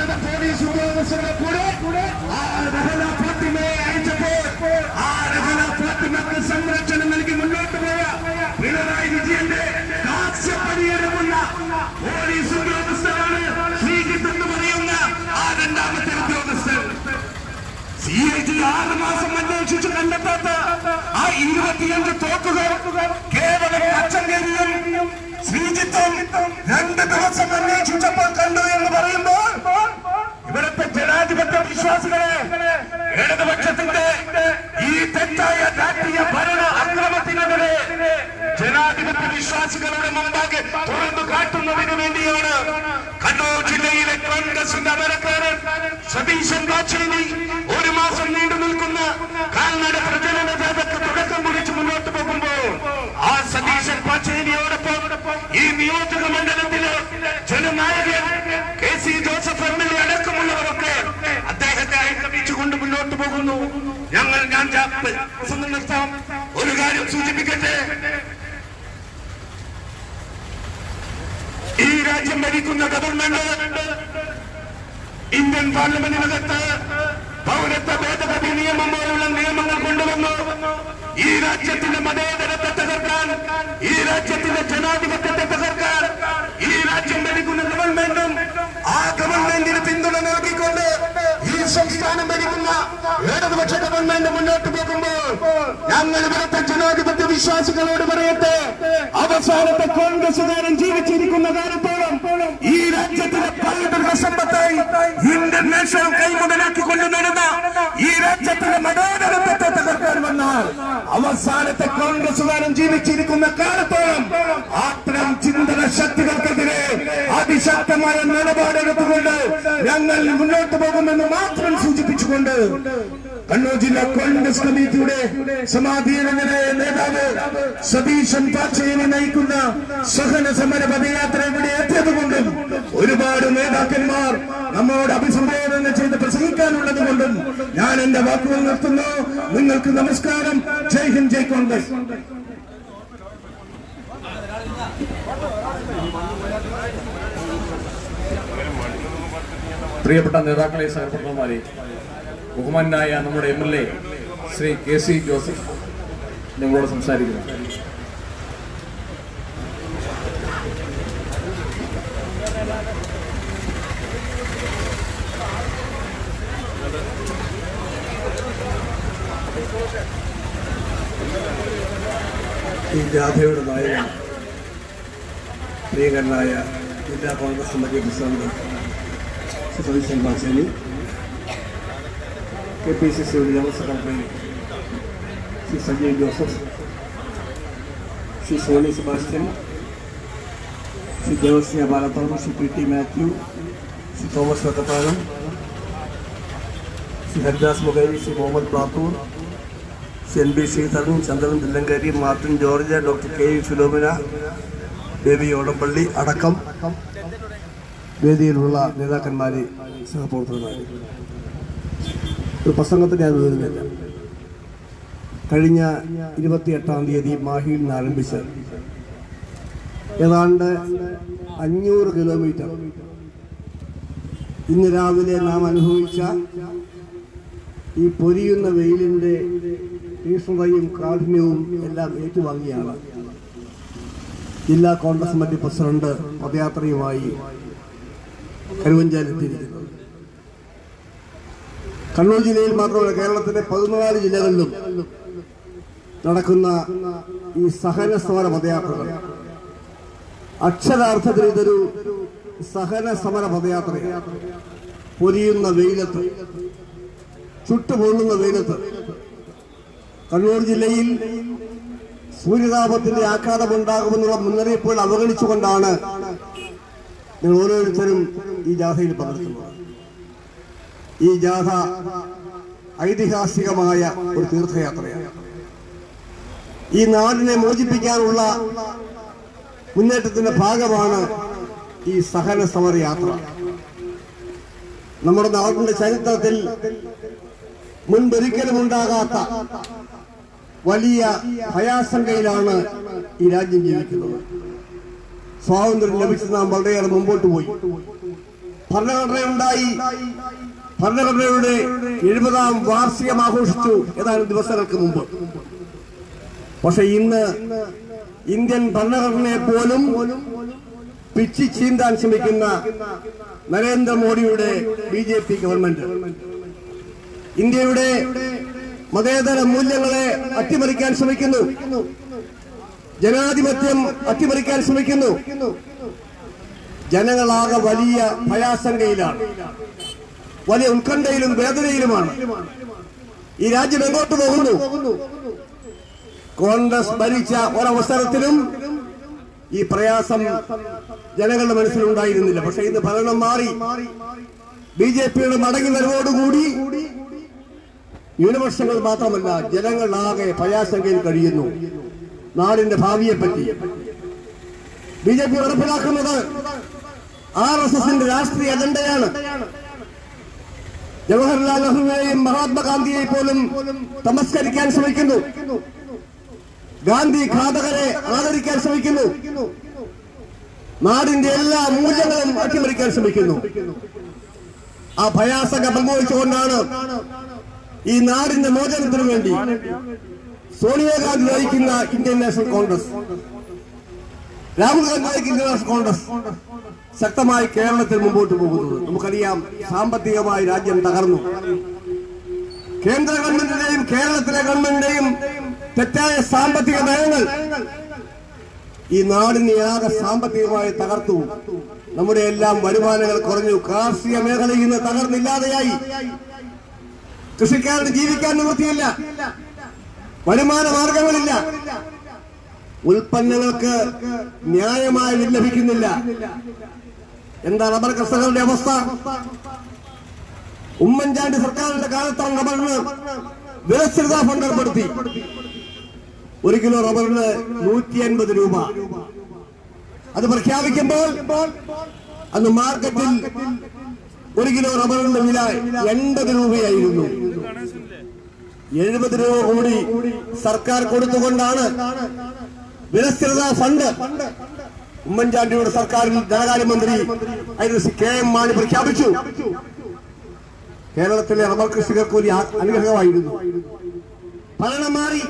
ഉന്നത പോലീസ് ഉദ്യോഗസ്ഥരുടെ കൂടെ ആ രഹന ഫാത്തിമയെ അയച്ചപ്പോൾ ആ രഹന ഫാത്തിമക്ക് സംരക്ഷണം നൽകി മുന്നോട്ട് പോയ പിണറായി വിജയന്റെ കാശ്യപരിഹാരമുള്ള പോലീസ് ഉദ്യോഗസ്ഥരാണ് ശ്രീജിത്ത് എന്ന് പറയുന്ന ആ രണ്ടാമത്തെ ഉദ്യോഗസ്ഥൻ. സി ഐ ജി ആറ് മാസം അന്വേഷിച്ച് കണ്ടെത്താത്ത ആ ഇരുപത്തിയഞ്ച് തോക്കുകൾ കേവലം അച്ഛൻ ശ്രീജിത്തും രണ്ട് ദിവസം അന്വേഷിച്ചപ്പോൾ കണ്ടു എന്ന് പറയുമ്പോൾ വിശ്വാസികളെ ഇടതുപക്ഷത്തിന്റെ ഈ തെറ്റായ രാഷ്ട്രീയ ഭരണ അക്രമത്തിനെതിരെ ജനാധിപത്യ വിശ്വാസികളുടെ മുമ്പാകെ തുറന്നു കാട്ടുന്നതിന് വേണ്ടിയാണ് കണ്ണൂർ ജില്ലയിലെ കോൺഗ്രസിന്റെ അമരക്കാരൻ സതീശൻ കാച്ചേരി ഒരു മാസം നീണ്ടു നിൽക്കുന്ന കാൽനട പ്രചരണ ജാഥക്ക് തുടക്കം കുറിച്ച് മുന്നോട്ട് പോകുമ്പോൾ ആ സതീശൻ പാച്ചേരിയോടൊപ്പം രാജ്യം ഭരിക്കുന്ന ഗവൺമെന്റ് ഇന്ത്യൻ പാർലമെന്റിനകത്ത് പൗരത്വ ഭേദഗതി നിയമം പോലുള്ള നിയമങ്ങൾ കൊണ്ടുവന്നു. ഈ രാജ്യത്തിന്റെ മതേതരത്തെ തകർക്കാൻ ഈ രാജ്യത്തിന്റെ ജനാധിപത്യത്തെ തകർക്കാൻ ഈ രാജ്യം ഭരിക്കുന്ന ഗവൺമെന്റും ആ ഗവൺമെന്റിന് പിന്തുണ നൽകിക്കൊണ്ട് ഈ സംസ്ഥാനം ഭരിക്കുന്ന ഇടതുപക്ഷ ഗവൺമെന്റ് മുന്നോട്ട് പോകുമ്പോൾ ഞങ്ങൾ ഇവിടുത്തെ ജനാധിപത്യ വിശ്വാസികളോട് പറയട്ടെ അവസാനത്തെ കോൺഗ്രസുകാരൻ ജീവിച്ചിരിക്കുന്ന കാലത്തോളം ഈ രാജ്യത്തിന്റെ പൈതൃക സമ്പത്തെ ഇന്ത്യൻ നേഷൻ കൈമുതലാക്കിക്കൊണ്ട് നടന്ന ഈ രാജ്യത്തിന്റെ മതോദരത്തെ തകർക്കാൻ വന്നാൽ അവസാനത്തെ കോൺഗ്രസുകാരൻ ജീവിച്ചിരിക്കുന്ന കാലത്തോളം അത്തരം ചിന്തന ശക്തികൾക്കെതിരെ അതിശക്തമായ നിലപാടെടുത്തുകൊണ്ട് ഞങ്ങൾ മുന്നോട്ട് പോകുമെന്ന് മാത്രം സൂചിപ്പിച്ചുകൊണ്ട് കണ്ണൂർ ജില്ലാ കോൺഗ്രസ് കമ്മിറ്റിയുടെ സമാധീനനായ നേതാവ് സതീശൻ പാച്ചയെ നയിക്കുന്ന സഹന സമര പദയാത്ര ഇവിടെ എത്തിയതുകൊണ്ടും ഒരുപാട് നേതാക്കന്മാർ നമ്മോട് അഭിസംബോധന ചെയ്ത് പ്രസംഗിക്കാനുള്ളത് കൊണ്ടും ഞാൻ എന്റെ വാക്കുകൾ നിർത്തുന്നു. നിങ്ങൾക്ക് നമസ്കാരം. ജയ് ഹിന്ദ് ജയ് കോൺഗ്രസ്. പ്രിയപ്പെട്ട നേതാക്കളെ സഹപ്രവർത്തകന്മാരെ ബഹുമാനായ നമ്മുടെ M L A Shri K C Joseph. നിങ്ങളോട് സംസാരിക്കുന്നു. ഈ ജാഥയുടെ നായകൻ പ്രിയകരനായ ജില്ലാ Congress committee president Satheesan Pacheni K P C സിയുടെ general secretary Shri Sanjay Joseph Shri Sony Sebastian Shri Devasya Balathollam Shri P T Mathew Shri Thomas Vekkathanam Shri Haridas Mukheri Shri Muhammad Plathoor Shri N B Sreedharan Chandran Thillankeri Martin George doctor K V Philomina Baby Odappally അടക്കം വേദിയിലുള്ള നേതാക്കന്മാരെ സഹപ്രവർത്തകന്മാരെ ഒരു പ്രസംഗത്തിന് ഞാൻ വരുന്നില്ല. കഴിഞ്ഞ ഇരുപത്തിയെട്ടാം തീയതി മാഹിയിൽ നിന്ന് ആരംഭിച്ച് ഏതാണ്ട് അഞ്ഞൂറ് കിലോമീറ്റർ. ഇന്ന് രാവിലെ നാം അനുഭവിച്ച ഈ പൊരിയുന്ന വെയിലിന്റെ തീഷ്ണതയും കാഠിന്യവും എല്ലാം ഏറ്റുവാങ്ങിയാണ്. ജില്ലാ കോൺഗ്രസ് കമ്മിറ്റി പ്രസിഡന്റ് പദയാത്രയുമായി കരുവഞ്ചാലെത്തിയിരിക്കുന്നത് കണ്ണൂർ ജില്ലയിൽ മാത്രമല്ല കേരളത്തിലെ പതിനാല് ജില്ലകളിലും നടക്കുന്ന ഈ സഹന സമര പദയാത്രകൾ. അക്ഷരാർത്ഥത്തിൽ ഇതൊരു സഹന സമര പദയാത്രയാണ്. പൊരിയുന്ന വെയിലത്ത് ചുട്ടുപൊള്ളുന്ന വെയിലത്ത് കണ്ണൂർ ജില്ലയിൽ സൂര്യതാപത്തിന്റെ ആഘാതമുണ്ടാകുമെന്നുള്ള മുന്നറിയിപ്പുകൾ അവഗണിച്ചുകൊണ്ടാണ് നിങ്ങൾ ഓരോരുത്തരും ഈ ജാഥയിൽ പങ്കെടുക്കുന്നത്. ഈ ജാഥ ഐതിഹാസികമായ ഒരു തീർത്ഥയാത്രയാണ്. ഈ നാടിനെ മോചിപ്പിക്കാനുള്ള മുന്നേറ്റത്തിന്റെ ഭാഗമാണ് ഈ സഹന സമര യാത്ര. നമ്മുടെ നാടിന്റെ ചരിത്രത്തിൽ മുൻപൊരിക്കലും ഉണ്ടാകാത്ത വലിയ ഭയാശങ്കയിലാണ് ഈ രാജ്യം ജീവിക്കുന്നത്. സ്വാതന്ത്ര്യം ലഭിച്ച് നാം വളരെയേറെ മുമ്പോട്ട് പോയി. ഭരണഘടനയുണ്ടായി. ഭരണഘടനയുടെ എഴുപതാം വാർഷികം ആഘോഷിച്ചു ഏതാനും ദിവസങ്ങൾക്ക് മുമ്പ്. പക്ഷെ ഇന്ന് ഇന്ത്യൻ ഭരണഘടനയെ പോലും പിച്ചി ചീന്താൻ ശ്രമിക്കുന്ന നരേന്ദ്രമോദിയുടെ ബി ജെ പി ഗവൺമെന്റ്. ഇന്ത്യയുടെ മതേതര മൂല്യങ്ങളെ അട്ടിമറിക്കാൻ ശ്രമിക്കുന്നു. ജനാധിപത്യം അട്ടിമറിക്കാൻ ശ്രമിക്കുന്നു. ജനങ്ങളാകെ വലിയ ഭയാശങ്കയിലാണ് വലിയ ഉത്കണ്ഠയിലും വേദനയിലുമാണ്. ഈ രാജ്യം എങ്ങോട്ട് പോകുന്നു? കോൺഗ്രസ് ഭരിച്ച ഒരവസരത്തിലും ഈ പ്രയാസം ജനങ്ങളുടെ മനസ്സിലുണ്ടായിരുന്നില്ല. പക്ഷെ ഇന്ന് ഭരണം മാറി. ബി ജെ പിയുടെ മടങ്ങി വരവോടുകൂടി ന്യൂനപക്ഷങ്ങൾ മാത്രമല്ല ജനങ്ങളാകെ ഭയാശങ്കയിൽ കഴിയുന്നു. നാടിന്റെ ഭാവിയെ പറ്റി ബി ജെ പി നടപ്പിലാക്കുന്നത് ആർ എസ് എസിന്റെ രാഷ്ട്രീയ അജണ്ടയാണ്. ജവഹർലാൽ നെഹ്റുവിനെയും മഹാത്മാഗാന്ധിയെ പോലും തമസ്കരിക്കാൻ ശ്രമിക്കുന്നു. ഗാന്ധി ഘാതകരെ ആദരിക്കാൻ ശ്രമിക്കുന്നു. നാടിന്റെ എല്ലാ മൂല്യങ്ങളും അട്ടിമറിക്കാൻ ശ്രമിക്കുന്നു. ആ ഭയാസക പങ്കുവച്ചുകൊണ്ടാണ് ഈ നാടിന്റെ മോചനത്തിനു വേണ്ടി സോണിയാഗാന്ധി നയിക്കുന്ന ഇന്ത്യൻ നാഷണൽ കോൺഗ്രസ്. രാഹുൽ ഗാന്ധി നയിക്കുന്ന നാഷണൽ കോൺഗ്രസ് ശക്തമായി കേരളത്തിൽ മുമ്പോട്ട് പോകുന്നത്. നമുക്കറിയാം സാമ്പത്തികമായി രാജ്യം തകർന്നു. കേന്ദ്ര ഗവൺമെന്റിന്റെയും കേരളത്തിലെ ഗവൺമെന്റിന്റെയും തെറ്റായ സാമ്പത്തിക നയങ്ങൾ ഈ നാടിനെ ആകെ സാമ്പത്തികമായി തകർത്തു. നമ്മുടെ എല്ലാം വരുമാനങ്ങൾ കുറഞ്ഞു. കാർഷിക മേഖലയിൽ നിന്ന് തകർന്നില്ലാതെയായി. കൃഷിക്കാരന് ജീവിക്കാൻ നിവൃത്തിയില്ല. വരുമാന മാർഗങ്ങളില്ല. ഉൽപ്പന്നങ്ങൾക്ക് ന്യായമായ വില ലഭിക്കുന്നില്ല. എന്താ റബ്ബർ കർഷകരുടെ അവസ്ഥ? ഉമ്മൻചാണ്ടി സർക്കാരിന്റെ കാലത്താണ് റബ്ബറിന് വിലസ്ഥിരതാ ഫണ്ട് ഏർപ്പെടുത്തി. ഒരു കിലോ റബ്ബറിന് നൂറ്റി അൻപത് രൂപ. അത് പ്രഖ്യാപിക്കുമ്പോൾ അന്ന് മാർക്കറ്റിൽ ഒരു കിലോ റബ്ബറിന്റെ വില എൺപത് രൂപയായിരുന്നു. എഴുപത് രൂപ കൂടി സർക്കാർ കൊടുത്തുകൊണ്ടാണ് വിലസ്ഥിരത ഫണ്ട്. ഉമ്മൻചാണ്ടിയുടെ സർക്കാരിൽ ധനകാര്യമന്ത്രി ആയിരുന്ന കെ എം മാണി പ്രഖ്യാപിച്ചു. കേരളത്തിലെ റബ്ബർ കൃഷികൾക്ക് കൂലി അനുഗ്രഹമായിരുന്നു. ഭരണം മാറി.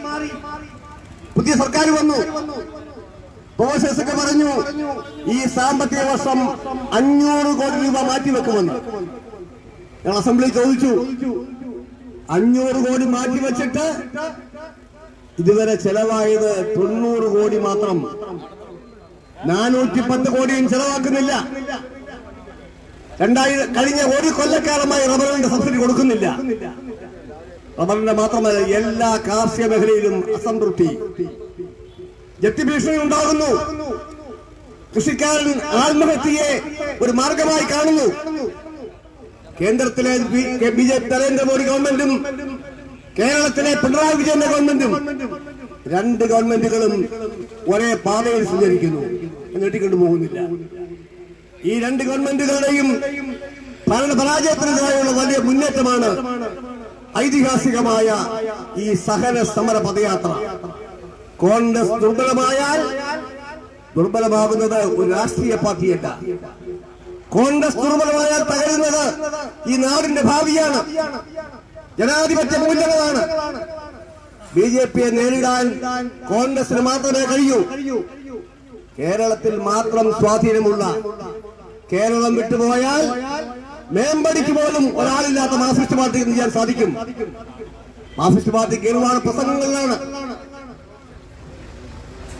പുതിയ സർക്കാർ വന്നു. ഒക്കെ പറഞ്ഞു. ഈ സാമ്പത്തിക വർഷം അഞ്ഞൂറ് കോടി രൂപ മാറ്റിവെക്കുമെന്ന്. ഞങ്ങൾ അസംബ്ലി ചോദിച്ചു. അഞ്ഞൂറ് കോടി മാറ്റിവെച്ചിട്ട് ഇതുവരെ ചെലവായത് തൊണ്ണൂറ് കോടി മാത്രം. നാനൂറ്റി പത്ത് കോടിയും ചെലവാക്കുന്നില്ല. രണ്ടായിരം കഴിഞ്ഞ ഒരു കൊല്ലക്കാലമായി റബ്ബറിന്റെ സബ്സിഡി കൊടുക്കുന്നില്ല. റബ്ബറിന്റെ മാത്രമല്ല എല്ലാ കാർഷിക മേഖലയിലും അസംതൃപ്തി. ജപ്തി ഭീഷണി ഉണ്ടാകുന്നു. കൃഷിക്കാരൻ ആത്മഹത്യയെ ഒരു മാർഗമായി കാണുന്നു. കേന്ദ്രത്തിലെ ബി ജെ പി നരേന്ദ്രമോദി ഗവൺമെന്റും കേരളത്തിലെ പിണറായി വിജയന്റെ ഗവൺമെന്റും രണ്ട് ഗവൺമെന്റുകളും ഒരേ പാതയിൽ സഞ്ചരിക്കുന്നു. നീട്ടിക്കൊണ്ടു പോകുന്നില്ല. ഈ രണ്ട് ഗവൺമെന്റുകളുടെയും ഭരണ പരാജയത്തിനെതിരായുള്ള വലിയ മുന്നേറ്റമാണ് ഐതിഹാസികമായ ഈ സഹന സമര പദയാത്ര. കോൺഗ്രസ് ദുർബലമായാൽ ദുർബലമാകുന്നത് ഒരു രാഷ്ട്രീയ പാർട്ടിയല്ല. കോൺഗ്രസ് ദുർബലമായാൽ തകരുന്നത് ഈ നാടിന്റെ ഭാവിയാണ്. ജനാധിപത്യ മൂല്യങ്ങളാണ്. ബി ജെ പിയെ നേരിടാൻ കോൺഗ്രസിന് മാത്രമേ കഴിയൂ. കേരളത്തിൽ മാത്രം സ്വാധീനമുള്ള കേരളം വിട്ടുപോയാൽ മേമ്പടിക്ക് പോലും ഒരാളില്ലാത്ത മാർക്സിസ്റ്റ് പാർട്ടി എന്ന് ചെയ്യാൻ സാധിക്കും? മാർക്സിസ്റ്റ് പാർട്ടി കേരളമാണ് പ്രസംഗങ്ങളിലാണ്.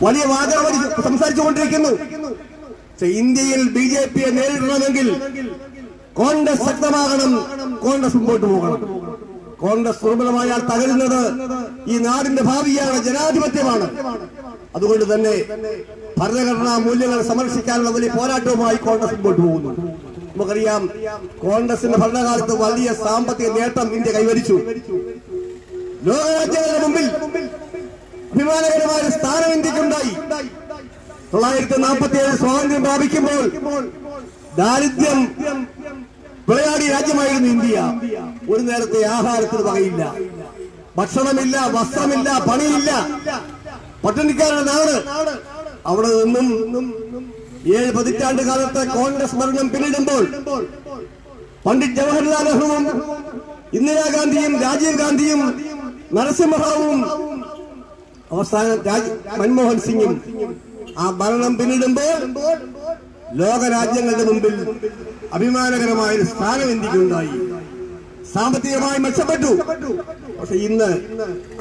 വലിയ വാചകം സംസാരിച്ചുകൊണ്ടിരിക്കുന്നു കൊണ്ടിരിക്കുന്നു. ഇന്ത്യയിൽ ബി ജെ പിയെ നേരിടണമെങ്കിൽ കോൺഗ്രസ് ശക്തമാകണം കോൺഗ്രസ് മുമ്പോട്ട് പോകണം. കോൺഗ്രസ് ദുർബലമായാൽ തകരുന്നത് ഈ നാടിന്റെ ഭാവിയാണ് ജനാധിപത്യമാണ്. അതുകൊണ്ട് തന്നെ ഭരണഘടനാ മൂല്യങ്ങൾ സംരക്ഷിക്കാനുള്ള വലിയ പോരാട്ടവുമായി കോൺഗ്രസ് മുമ്പോട്ട് പോകുന്നു. നമുക്കറിയാം കോൺഗ്രസിന്റെ ഭരണകാലത്ത് വലിയ സാമ്പത്തിക നേട്ടം ഇന്ത്യ കൈവരിച്ചു. ലോകരാജ്യങ്ങളുടെ മുമ്പിൽ അഭിമാനകരമായ സ്ഥാനം ഇന്ത്യക്കുണ്ടായി. തൊള്ളായിരത്തി നാൽപ്പത്തി ഏഴ് സ്വാതന്ത്ര്യം പ്രാപിക്കുമ്പോൾ ദാരിദ്ര്യം വിളയാടി രാജ്യമായിരുന്നു ഇന്ത്യ ഒരു നേരത്തെ ആഹാരത്തിന് വകയില്ല. ഭക്ഷണമില്ല വസ്ത്രമില്ല പണിയില്ല. പട്ടിണിക്കാരുടെ നാട്. അവിടെ നിന്നും ഏഴ് പതിറ്റാണ്ട് കാലത്തെ കോൺഗ്രസ് ഭരണം പിന്നിടുമ്പോൾ പണ്ഡിറ്റ് ജവഹർലാൽ നെഹ്റുവും ഇന്ദിരാഗാന്ധിയും രാജീവ് ഗാന്ധിയും നരസിംഹറാവും അവസാനം മൻമോഹൻ സിംഗും ആ ഭരണം പിന്നിടുമ്പോൾ ലോകരാജ്യങ്ങളുടെ മുമ്പിൽ അഭിമാനകരമായ ഒരു സ്ഥാനം ഇന്ത്യക്കുണ്ടായി. സാമ്പത്തികമായി മെച്ചപ്പെട്ടു. പക്ഷെ ഇന്ന്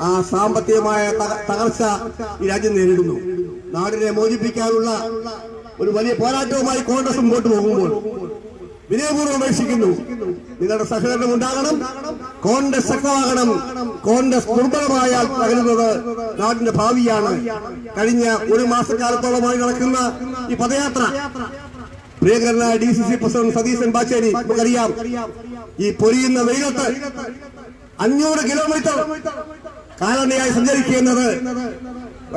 ആ സാമ്പത്തികമായ തകർച്ച ഈ രാജ്യം നേരിടുന്നു. നാടിനെ മോചിപ്പിക്കാനുള്ള ഒരു വലിയ പോരാട്ടവുമായി കോൺഗ്രസ് മുമ്പോട്ട് പോകുമ്പോൾ വിനയപൂർവം അപേക്ഷിക്കുന്നു. നിങ്ങളുടെ സഹകരണം ഉണ്ടാകണം. കോൺഗ്രസ് ശക്തമാകണം കോൺഗ്രസ് ദുർബലമായാൽ തകരുന്നത് നാടിന്റെ ഭാവിയാണ്. കഴിഞ്ഞ ഒരു മാസക്കാലത്തോളമായി നടക്കുന്ന ഈ പദയാത്ര. പ്രിയകരനായ D C C president Satheesan Pacheni നമുക്കറിയാം. ഈ പൊരിയുന്ന വെയിലത്ത് അഞ്ഞൂറ് കിലോമീറ്റർ കാലണയായി സഞ്ചരിക്കുന്നത്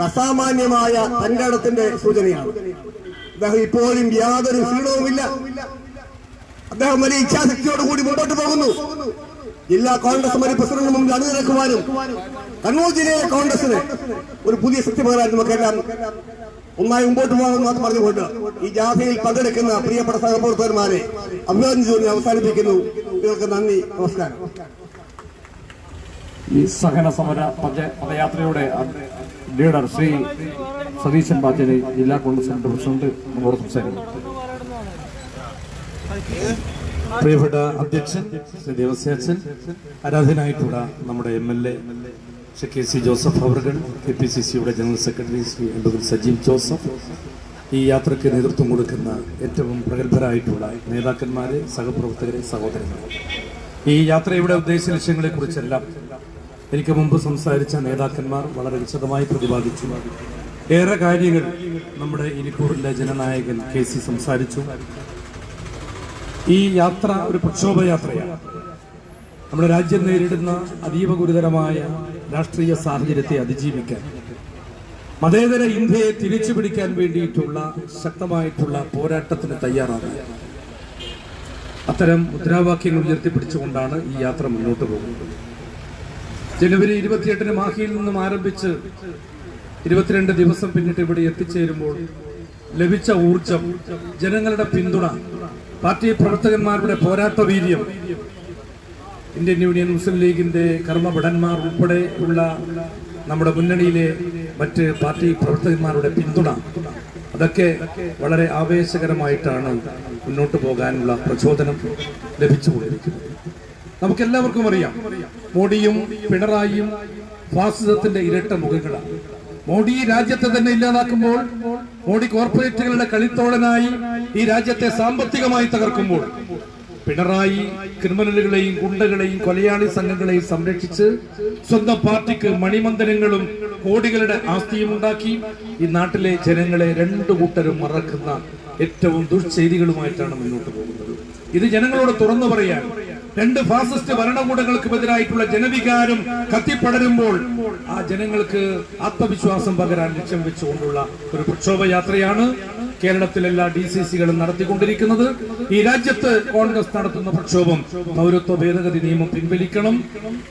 അസാമാന്യമായ തന്റെ സൂചനയാണ്. അദ്ദേഹം ഇപ്പോഴും യാതൊരു ക്ഷീണവുമില്ല അദ്ദേഹം വലിയ ഇച്ഛാശക്തിയോടുകൂടി മുമ്പോട്ട് പോകുന്നു. ജില്ലാ കോൺഗ്രസ് കമ്മിറ്റി പ്രസിഡന്റിന് മുമ്പിൽ അണിനിരക്കുവാനും കണ്ണൂർ ജില്ലയിലെ കോൺഗ്രസിന് ഒരു പുതിയ ശക്തി പകരാൻ നമുക്കെല്ലാം ഒന്നായി മുമ്പോട്ട് പോകാമെന്ന് മാത്രം പറഞ്ഞുകൊണ്ട് ഈ ജാഥയിൽ പങ്കെടുക്കുന്ന പ്രിയപ്പെട്ട സഹപ്രവർത്തകന്മാരെ ചോദ്യം അവസാനിപ്പിക്കുന്നു. നിങ്ങൾക്ക് നന്ദി നമസ്കാരം. ഈ സഹന സമര പദ- പദയാത്രയുടെ ലീഡർ ശ്രീ സതീശൻ ബാച്ചേരി ജില്ലാ കോൺഗ്രസ് പ്രസിഡന്റ് നമ്മളോട് സംസാരിക്കും പ്രിയപ്പെട്ട അധ്യക്ഷൻ ശ്രീ ദേവസ്യാച്ചൻ ആരാധനായിട്ടുള്ള നമ്മുടെ M L A Shri K C Joseph അവർഗൺ K P C സിയുടെ general secretary Shri advocate Sajeev Joseph. ഈ യാത്രയ്ക്ക് നേതൃത്വം കൊടുക്കുന്ന ഏറ്റവും പ്രഗത്ഭരായിട്ടുള്ള നേതാക്കന്മാരെ സഹപ്രവർത്തകരെ സഹോദരന്മാരെ. ഈ യാത്രയുടെ ഉദ്ദേശ ലക്ഷ്യങ്ങളെക്കുറിച്ചെല്ലാം എനിക്ക് മുമ്പ് സംസാരിച്ച നേതാക്കന്മാർ വളരെ വിശദമായി പ്രതിപാദിച്ചു. ഏറെ കാര്യങ്ങൾ നമ്മുടെ ഇരിക്കൂറിലെ ജനനായകൻ കെ സി സംസാരിച്ചു. ഈ യാത്ര ഒരു പ്രക്ഷോഭ യാത്രയാണ് നമ്മുടെ രാജ്യം നേരിടുന്ന അതീവ ഗുരുതരമായ രാഷ്ട്രീയ സാഹചര്യത്തെ അതിജീവിക്കാൻ മതേതര ഇന്ത്യയെ തിരിച്ചു പിടിക്കാൻ വേണ്ടിയിട്ടുള്ള ശക്തമായിട്ടുള്ള പോരാട്ടത്തിന് തയ്യാറാകുക അത്തരം മുദ്രാവാക്യങ്ങൾ ഉയർത്തിപ്പിടിച്ചുകൊണ്ടാണ് ഈ യാത്ര മുന്നോട്ട് പോകുന്നത്. ജനുവരി ഇരുപത്തിയെട്ടിന് മാഹിയിൽ നിന്നും ആരംഭിച്ച് ഇരുപത്തിരണ്ട് ദിവസം പിന്നിട്ട് ഇവിടെ എത്തിച്ചേരുമ്പോൾ ലഭിച്ച ഊർജം ജനങ്ങളുടെ പിന്തുണ പാർട്ടി പ്രവർത്തകന്മാരുടെ പോരാട്ട വീര്യം ഇന്ത്യൻ യൂണിയൻ മുസ്ലിം ലീഗിന്റെ കർമ്മഭടന്മാർ ഉൾപ്പെടെ ഉള്ള നമ്മുടെ മുന്നണിയിലെ മറ്റ് പാർട്ടി പ്രവർത്തകന്മാരുടെ പിന്തുണ. അതൊക്കെ വളരെ ആവേശകരമായിട്ടാണ് മുന്നോട്ട് പോകാനുള്ള പ്രചോദനം ലഭിച്ചുകൊണ്ടിരിക്കുന്നത് നമുക്കെല്ലാവർക്കും അറിയാം മോഡിയും പിണറായിയും ഫാസിസത്തിന്റെ ഇരട്ട മുഖങ്ങളാണ്. മോഡി രാജ്യത്തെ തന്നെ ഇല്ലാതാക്കുമ്പോൾ മോഡി കോർപ്പറേറ്റുകളുടെ കളിത്തോളനായി ഈ രാജ്യത്തെ സാമ്പത്തികമായി തകർക്കുമ്പോൾ പിണറായി ക്രിമിനലുകളെയും ഗുണ്ടകളെയും കൊലയാളി സംഘങ്ങളെയും സംരക്ഷിച്ച് സ്വന്തം പാർട്ടിക്ക് മണിമന്ദിരങ്ങളും കോടികളുടെ ആസ്തിയും ഉണ്ടാക്കി ഈ നാട്ടിലെ ജനങ്ങളെ രണ്ടു കൂട്ടരും മറക്കുന്ന ഏറ്റവും ദുഷ്ചെയ്തികളുമായിട്ടാണ് മുന്നോട്ട് പോകുന്നത്. ഇത് ജനങ്ങളോട് തുറന്നു പറയാൻ രണ്ട് ഫാസിസ്റ്റ് ഭരണകൂടങ്ങൾക്കുമെതിരായിട്ടുള്ള ജനവികാരം കത്തിപ്പടരുമ്പോൾ ആ ജനങ്ങൾക്ക് ആത്മവിശ്വാസം പകരാൻ ലക്ഷ്യം വെച്ചുകൊണ്ടുള്ള ഒരു പ്രക്ഷോഭ യാത്രയാണ് കേരളത്തിലെ എല്ലാ ഡി സി സികളും നടത്തിക്കൊണ്ടിരിക്കുന്നത്. ഈ രാജ്യത്ത് കോൺഗ്രസ് നടത്തുന്ന പ്രക്ഷോഭം പൗരത്വ ഭേദഗതി നിയമം പിൻവലിക്കണം.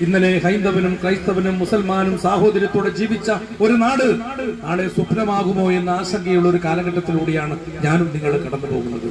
ഇന്നലെ ഹൈന്ദവനും ക്രൈസ്തവനും മുസൽമാനും സാഹോദര്യത്തോടെ ജീവിച്ച ഒരു നാട് നാളെ സ്വപ്നമാകുമോ എന്ന ആശങ്കയുള്ള ഒരു കാലഘട്ടത്തിലൂടെയാണ് ഞാനും നിങ്ങൾ കടന്നു പോകുന്നത്.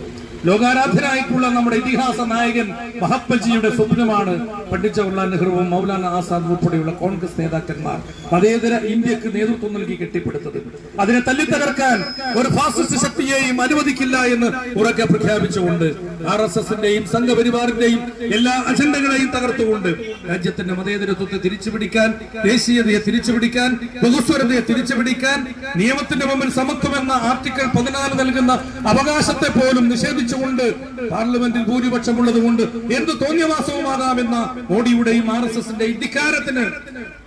ലോകാരാധനായിട്ടുള്ള നമ്മുടെ ഇതിഹാസ നായകൻ മഹാത്മജിയുടെ സ്വപ്നമാണ് പണ്ഡിറ്റ് ജവഹർലാൽ നെഹ്റുവും മൗലാന ആസാദ് ഉൾപ്പെടെയുള്ള കോൺഗ്രസ് നേതാക്കന്മാർ മതേതര ഇന്ത്യയ്ക്ക് നേതൃത്വം നൽകി കെട്ടിപ്പടുത്തത്. അതിനെ തല്ലിത്തകർക്കാൻ ഒരു ഫാസിസ്റ്റ് ശക്തിയെയും അനുവദിക്കില്ല എന്ന് ഉറക്കെ പ്രഖ്യാപിച്ചുകൊണ്ട് ആർ എസ് എസിന്റെയും സംഘപരിവാറിന്റെയും എല്ലാ അജണ്ടകളെയും തകർത്തുകൊണ്ട് രാജ്യത്തിന്റെ മതേതരത്വത്തെ തിരിച്ചുപിടിക്കാൻ ദേശീയതയെ തിരിച്ചുപിടിക്കാൻ ബഹുസ്വരതയെ തിരിച്ചുപിടിക്കാൻ നിയമത്തിന്റെ മുമ്പിൽ സമത്വം എന്ന ആർട്ടിക്കിൾ പതിനാല് നൽകുന്ന അവകാശത്തെ പോലും നിഷേധിച്ചുകൊണ്ട് പാർലമെന്റിൽ ഭൂരിപക്ഷമുള്ളത് കൊണ്ട് എന്ത് തോന്നിയവാസവുമാകാമെന്ന മോഡിയുടെയും ആർ എസ് എസിന്റെയും ധിക്കാരത്തിന്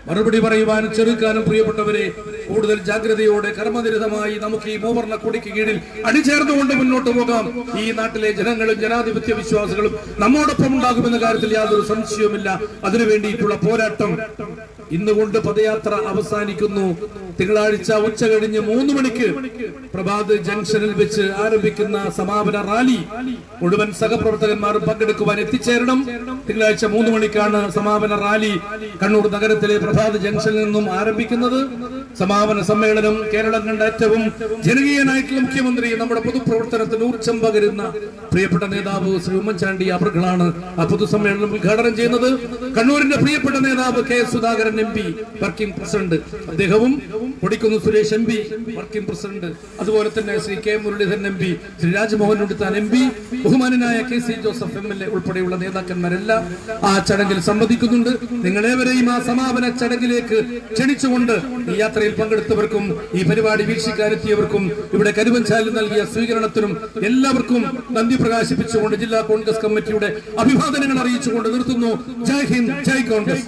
മറുപടി പറയുവാൻ ചെറുക്കാനും പ്രിയപ്പെട്ടവരെ കൂടുതൽ ജാഗ്രതയോടെ കർമ്മനിരതമായി നമുക്ക് ഈ മൂവർണ കൊടിക്ക് കീഴിൽ അണിചേർന്നുകൊണ്ട് മുന്നോട്ട് പോകാം. ഈ നാട്ടിലെ ജനങ്ങളും ജനാധിപത്യ വിശ്വാസികളും നമ്മോടൊപ്പം ഉണ്ടാകുമെന്ന കാര്യത്തിൽ യാതൊരു സംശയവുമില്ല. അതിനു വേണ്ടിയിട്ടുള്ള പോരാട്ടം ഇന്നുകൊണ്ട് പദയാത്ര അവസാനിക്കുന്നു. തിങ്കളാഴ്ച ഉച്ച കഴിഞ്ഞ് മൂന്ന് മണിക്ക് പ്രഭാത് ജംഗ്ഷനിൽ വെച്ച് ആരംഭിക്കുന്ന സമാപന റാലി മുഴുവൻ സഹപ്രവർത്തകന്മാരും പങ്കെടുക്കുവാൻ എത്തിച്ചേരണം. തിങ്കളാഴ്ച മൂന്ന് മണിക്കാണ് സമാപന റാലി കണ്ണൂർ നഗരത്തിലെ പ്രഭാത് ജംഗ്ഷനിൽ നിന്നും ആരംഭിക്കുന്നത്. സമാപന സമ്മേളനം കേരളം കണ്ട ഏറ്റവും ജനകീയനായിട്ടുള്ള മുഖ്യമന്ത്രി നമ്മുടെ പൊതുപ്രവർത്തനത്തിന് ഊർജം പകരുന്ന പ്രിയപ്പെട്ട നേതാവ് ശ്രീ ഉമ്മൻചാണ്ടി അവർകളാണ് ആ പൊതുസമ്മേളനം ഉദ്ഘാടനം ചെയ്യുന്നത്. കണ്ണൂരിന്റെ പ്രിയപ്പെട്ട നേതാവ് K Sudhakaran M P working president. അദ്ദേഹവും Kodikunnil Suresh M P working president. അതുപോലെ തന്നെ Shri K Muraleedharan M P Shri Rajmohan Unnithan M P ബഹുമാനനായ K C Joseph M L A ഉൾപ്പെടെയുള്ള നേതാക്കന്മാരെല്ലാം ആ ചടങ്ങിൽ സംബന്ധിക്കുന്നുണ്ട്. നിങ്ങളേവരെയും ആ സമാപന ചടങ്ങിലേക്ക് ക്ഷണിച്ചുകൊണ്ട് ഈ യാത്രയിൽ പങ്കെടുത്തവർക്കും ഈ പരിപാടി വീക്ഷിക്കാനെത്തിയവർക്കും ഇവിടെ കരുവഞ്ചാലിൽ നൽകിയ സ്വീകരണത്തിനും എല്ലാവർക്കും നന്ദി പ്രകാശിപ്പിച്ചുകൊണ്ട് ജില്ലാ കോൺഗ്രസ് കമ്മിറ്റിയുടെ അഭിവാദനങ്ങൾ അറിയിച്ചുകൊണ്ട് നിർത്തുന്നു. ജയ് ഹിന്ദ് ജയ് കോൺഗ്രസ്.